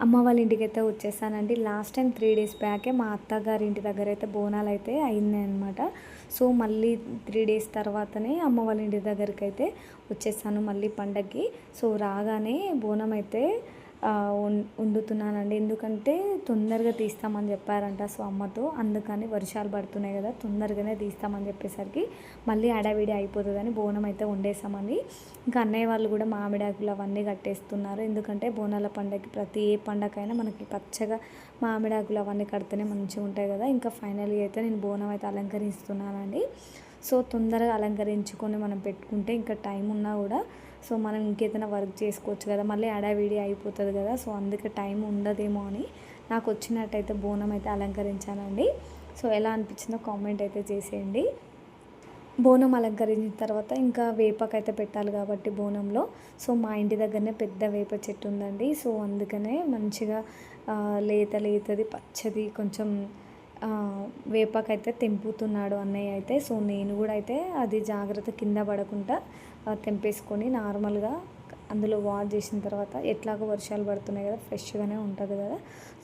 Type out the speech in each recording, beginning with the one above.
అమ్మ వాళ్ళ ఇంటికి అయితే వచ్చేసానండి. లాస్ట్ టైం త్రీ డేస్ బ్యాకే మా అత్తగారి ఇంటి దగ్గర అయితే బోనాలు అయితే అయింది అనమాట సో మళ్ళీ త్రీ డేస్ తర్వాతనే అమ్మ వాళ్ళ ఇంటి దగ్గరికి అయితే వచ్చేసాను మళ్ళీ పండగకి సో రాగానే బోనం అయితే వండుతున్నానండి ఎందుకంటే తొందరగా తీస్తామని చెప్పారంట సో అమ్మతో అందుకని వర్షాలు పడుతున్నాయి కదా తొందరగానే తీస్తామని చెప్పేసరికి మళ్ళీ అడావిడి అయిపోతుందని బోనం అయితే వండేసామని. ఇంకా అన్నయ్య వాళ్ళు కూడా మామిడాకులు అవన్నీ కట్టేస్తున్నారు. ఎందుకంటే బోనాల పండగకి ప్రతి ఏ పండగకైనా మనకి పచ్చగా మామిడాకులు అవన్నీ కడితేనే మంచిగా ఉంటాయి కదా. ఇంకా ఫైనల్గా అయితే నేను బోనం అయితే అలంకరిస్తున్నానండి. సో తొందరగా అలంకరించుకొని మనం పెట్టుకుంటే ఇంకా టైం ఉన్నా కూడా సో మనం ఇంకేదైనా వర్క్ చేసుకోవచ్చు కదా మళ్ళీ అడావిడి అయిపోతుంది కదా సో అందుకే టైం ఉండదేమో అని నాకు వచ్చినట్టయితే బోనం అయితే అలంకరించానండి. సో ఎలా అనిపించిందో కామెంట్ అయితే చేసేయండి. బోనం అలంకరించిన తర్వాత ఇంకా వేపకైతే పెట్టాలి కాబట్టి బోనంలో. సో మా ఇంటి దగ్గరనే పెద్ద వేప చెట్టు ఉందండి. సో అందుకనే మంచిగా లేత లేతది పచ్చది కొంచెం వేపకైతే తెంపుతున్నాడు అన్నయ్య అయితే. సో నేను కూడా అయితే అది జాగ్రత్త కింద పడకుండా తెంపేసుకొని నార్మల్గా అందులో వాష్ చేసిన తర్వాత ఎట్లాగో వర్షాలు పడుతున్నాయి కదా ఫ్రెష్గానే ఉంటుంది కదా.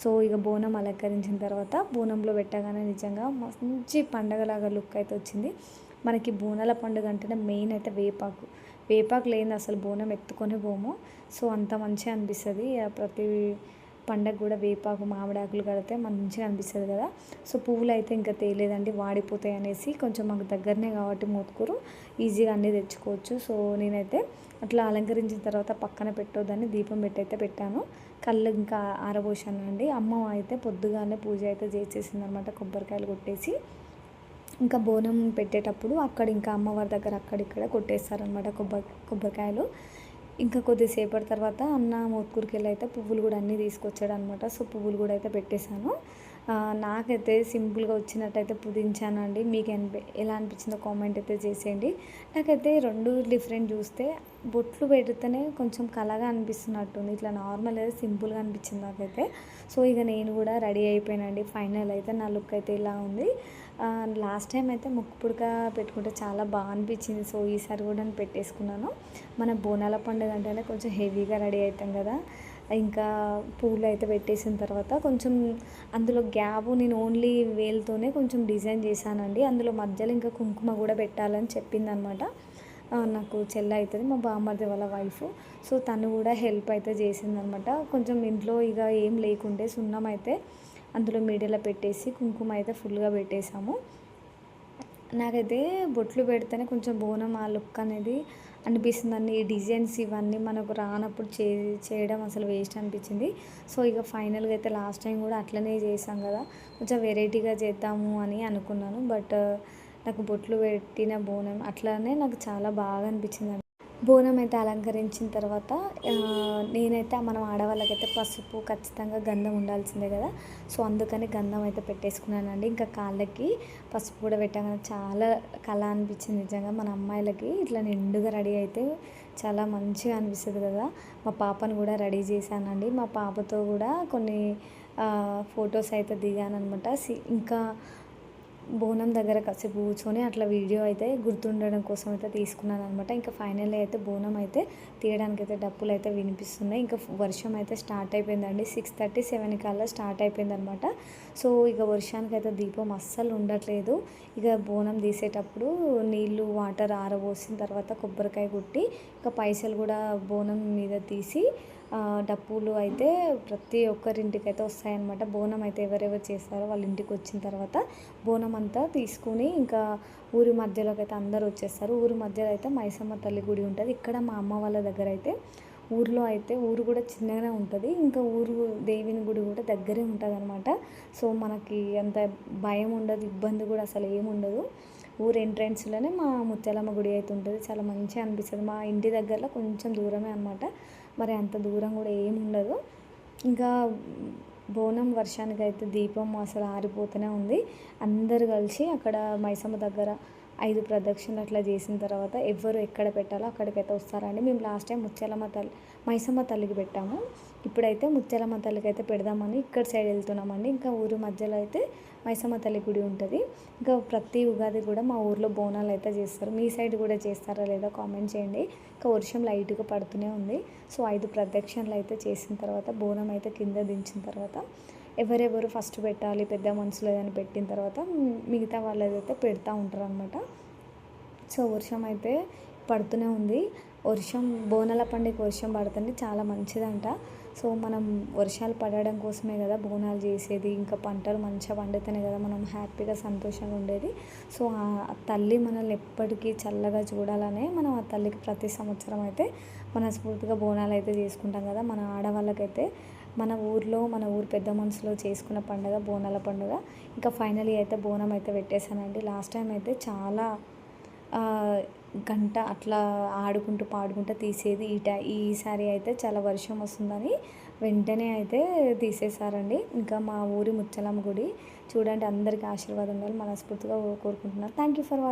సో ఇక బోనం అలంకరించిన తర్వాత బోనంలో పెట్టగానే నిజంగా మంచి పండగలాగా లుక్ అయితే వచ్చింది. మనకి బోనాల పండుగ అంటేనే మెయిన్ అయితే వేపాకు. వేపాకు లేని అసలు బోనం ఎత్తుకొని పోము సో అంత మంచిగా అనిపిస్తుంది. ప్రతి పండగ కూడా వేపాకు మామిడాకులు కడితే మంచిగా అనిపిస్తుంది కదా. సో పువ్వులు అయితే ఇంకా తేలేదండి వాడిపోతాయి అనేసి కొంచెం మాకు దగ్గరనే కాబట్టి మోతుకూరు ఈజీగా అన్నీ తెచ్చుకోవచ్చు. సో నేనైతే అట్లా అలంకరించిన తర్వాత పక్కన పెట్టొద్దని దీపం పెట్టయితే పెట్టాను. కళ్ళు ఇంకా ఆరబోసాను అండి అమ్మ అయితే పొద్దుగానే పూజ అయితే చేసేసింది అనమాట కొబ్బరికాయలు కొట్టేసి. ఇంకా బోనం పెట్టేటప్పుడు అక్కడ ఇంకా అమ్మవారి దగ్గర అక్కడిక్కడ కొట్టేస్తారనమాట కొబ్బరి కొబ్బరికాయలు. ఇంకా కొద్దిసేపటి తర్వాత అన్న మోత్కూరికి వెళ్ళి అయితే పువ్వులు కూడా అన్నీ తీసుకొచ్చాడు అనమాట సో పువ్వులు కూడా అయితే పెట్టేశాను. నాకైతే సింపుల్గా వచ్చినట్టయితే పుదించానండి. మీకు ఎన్- ఎలా అనిపించిందో కామెంట్ అయితే చేసేయండి. నాకైతే రెండు డిఫరెంట్ చూస్తే బొట్లు పెడితేనే కొంచెం కలగా అనిపిస్తున్నట్టుంది. ఇట్లా నార్మల్ అయితే సింపుల్గా అనిపించింది నాకైతే. సో ఇక నేను కూడా రెడీ అయిపోయానండి. ఫైనల్ అయితే నా లుక్ అయితే ఇలా ఉంది. లాస్ట్ టైం అయితే ముక్కు పుడక పెట్టుకుంటే చాలా బాగా అనిపించింది. సో ఈసారి కూడా నేను పెట్టేసుకున్నాను. మన బోనాల పండుగ అంటేనే కొంచెం హెవీగా రెడీ అవుతాం కదా. ఇంకా పూలు అయితే పెట్టేసిన తర్వాత కొంచెం అందులో గ్యాప్ నేను ఓన్లీ వేలుతోనే కొంచెం డిజైన్ చేశానండి. అందులో మధ్యలో ఇంకా కుంకుమ కూడా పెట్టాలని చెప్పిందనమాట. నాకు చెల్ల అవుతుంది మా బామ్మర్ది వాళ్ళ వైఫ్ సో తను కూడా హెల్ప్ అయితే చేసిందనమాట. కొంచెం ఇంట్లో ఇక ఏం లేకుంటే సున్నం అయితే అందులో మీడియాలో పెట్టేసి కుంకుమ అయితే ఫుల్గా పెట్టేశాము. నాకైతే బొట్లు పెడితేనే కొంచెం బోనం ఆ లుక్ అనేది అనిపిస్తుంది అన్ని డిజైన్స్ ఇవన్నీ మనకు రానప్పుడు చే చేయడం అసలు వేస్ట్ అనిపించింది. సో ఇక ఫైనల్గా అయితే లాస్ట్ టైం కూడా అట్లనే చేసాం కదా. కొంచెం వెరైటీగా చేద్దాము అని అనుకున్నాను. బట్ నాకు బొట్లు పెట్టిన బోనం అట్లానే నాకు చాలా బాగా అనిపించింది బోనం అయితే అలంకరించిన తర్వాత నేనైతే మనం ఆడవాళ్ళకైతే పసుపు ఖచ్చితంగా గంధం ఉండాల్సిందే కదా. సో అందుకని గంధం అయితే పెట్టేసుకున్నానండి. ఇంకా కాళ్ళకి పసుపు కూడా పెట్టగానే చాలా కళ అనిపించింది నిజంగా మన అమ్మాయిలకి. ఇట్లా నిండుగా రెడీ అయితే చాలా మంచిగా అనిపిస్తుంది కదా. మా పాపను కూడా రెడీ చేశానండి. మా పాపతో కూడా కొన్ని ఫొటోస్ అయితే దిగాను అనమాట ఇంకా బోనం దగ్గర కాసేపు కూర్చొని అట్లా వీడియో అయితే గుర్తుండడం కోసం అయితే తీసుకున్నాను అనమాట ఇంకా ఫైనల్లీ అయితే బోనం అయితే తీయడానికి అయితే డప్పులు అయితే వినిపిస్తున్నాయి. ఇంకా వర్షం అయితే స్టార్ట్ అయిపోయిందండి. సిక్స్ థర్టీ సెవెన్ కల్లా స్టార్ట్ అయిపోయింది అనమాట సో ఇక వర్షానికి అయితే దీపం అస్సలు ఉండట్లేదు. ఇక బోనం తీసేటప్పుడు నీళ్ళు వాటర్ ఆరబోసిన తర్వాత కొబ్బరికాయ కొట్టి ఇంకా పైసలు కూడా బోనం మీద తీసి డప్పులు అయితే ప్రతి ఒక్కరింటికి అయితే వస్తాయన్నమాట. బోనం అయితే ఎవరెవరు చేస్తారో వాళ్ళ ఇంటికి వచ్చిన తర్వాత బోనం అంతా తీసుకుని ఇంకా ఊరి మధ్యలోకి అయితే అందరూ వచ్చేస్తారు. ఊరి మధ్యలో అయితే మైసమ్మ తల్లి గుడి ఉంటుంది. ఇక్కడ మా అమ్మ వాళ్ళ దగ్గర అయితే ఊర్లో అయితే ఊరు కూడా చిన్నగానే ఉంటుంది. ఇంకా ఊరు దేవిని గుడి కూడా దగ్గరే ఉంటుంది అనమాట సో మనకి అంత భయం ఉండదు ఇబ్బంది కూడా అసలు ఏముండదు. ఊరు ఎంట్రెన్స్లోనే మా ముత్యాలమ్మ గుడి అయితే ఉంటుంది. చాలా మంచిగా అనిపిస్తుంది. మా ఇంటి దగ్గరలో కొంచెం దూరమే అనమాట మరి అంత దూరం కూడా ఏమి ఉండదు. ఇంకా బోనం వర్షానికి అయితే దీపం అసలు ఆరిపోతూనే ఉంది. అందరు కలిసి అక్కడ మైసమ్మ దగ్గర ఐదు ప్రదక్షిణలు అట్లా చేసిన తర్వాత ఎవరు ఎక్కడ పెట్టాలో అక్కడికైతే వస్తారండి. మేము లాస్ట్ టైం ముత్యాలమ్మ తల్లి మైసమ్మ తల్లికి పెట్టాము. ఇప్పుడైతే ముత్యాలమ్మ తల్లికి అయితే పెడదామని ఇక్కడ సైడ్ వెళ్తున్నామండి. ఇంకా ఊరు మధ్యలో అయితే మైసమ్మ తల్లి గుడి ఉంటుంది. ఇంకా ప్రతి ఉగాది కూడా మా ఊర్లో బోనాలు అయితే చేస్తారు. మీ సైడ్ కూడా చేస్తారా లేదా కామెంట్ చేయండి. ఇంకా వర్షం లైట్గా పడుతూనే ఉంది. సో ఐదు ప్రదక్షిణలు అయితే చేసిన తర్వాత బోనం అయితే కింద దించిన తర్వాత ఎవరెవరు ఫస్ట్ పెట్టాలి పెద్ద మనుషులు ఏదైనా పెట్టిన తర్వాత మిగతా వాళ్ళు ఏదైతే పెడతా ఉంటారు అనమాట సో వర్షం అయితే పడుతూనే ఉంది. వర్షం బోనాల పండుగ వర్షం పడుతుంది. చాలా మంచిదంట. సో మనం వర్షాలు పడడం కోసమే కదా బోనాలు చేసేది. ఇంకా పంటలు మంచిగా పండితేనే కదా మనం హ్యాపీగా సంతోషంగా ఉండేది. సో ఆ తల్లి మనల్ని ఎప్పటికీ చల్లగా చూడాలనే మనం ఆ తల్లికి ప్రతి సంవత్సరం అయితే మనస్ఫూర్తిగా బోనాలు అయితే చేసుకుంటాం కదా. మన ఆడవాళ్ళకైతే మన ఊర్లో మన ఊరు పెద్ద మనసులో చేసుకున్న పండుగ బోనాల పండుగ. ఇంకా ఫైనలీ అయితే బోనం అయితే పెట్టేశానండి. లాస్ట్ టైం అయితే చాలా గంట అట్లా ఆడుకుంటూ పాడుకుంటూ తీసేది. ఈ టై ఈసారి అయితే చాలా వర్షం వస్తుందని వెంటనే అయితే తీసేశారండి. ఇంకా మా ఊరి ముచ్చలమ్మ గుడి చూడండి అందరికీ ఆశీర్వాదం ఉండాలి మనస్ఫూర్తిగా కోరుకుంటున్నాను. Thank you for watching